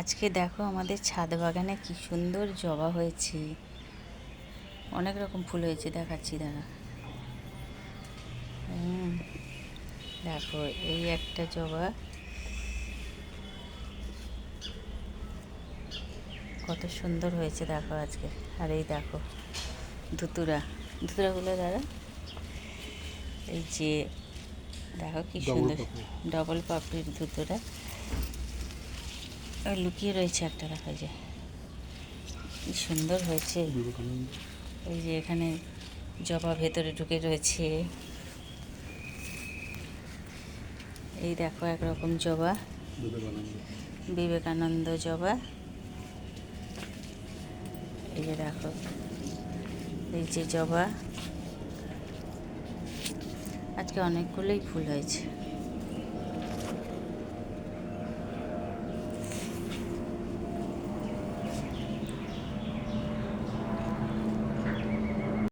আজকে দেখো আমাদের ছাদ বাগানে কি সুন্দর জবা হয়েছে। অনেক রকম ফুল হয়েছে দেখাচ্ছি দাঁড়া। দেখো এই একটা জবা। কত সুন্দর হয়েছে দেখো আজকে। আর এই দেখো ধুতুরা। ধুতুরাগুলো দাদা এই যে দেখো কি সুন্দর ডবল পাপড়ির ধুতুরা। লুকিয়ে রয়েছে একটা, দেখা যায়। কি সুন্দর হয়েছে। এই যে এখানে জবা ভেতরে ঢুকে রয়েছে। এই দেখো একরকম জবা। বিবেকানন্দ জবা। এই যে দেখো, এই যে জবা। আজকে অনেকগুলোই ফুল হয়েছে।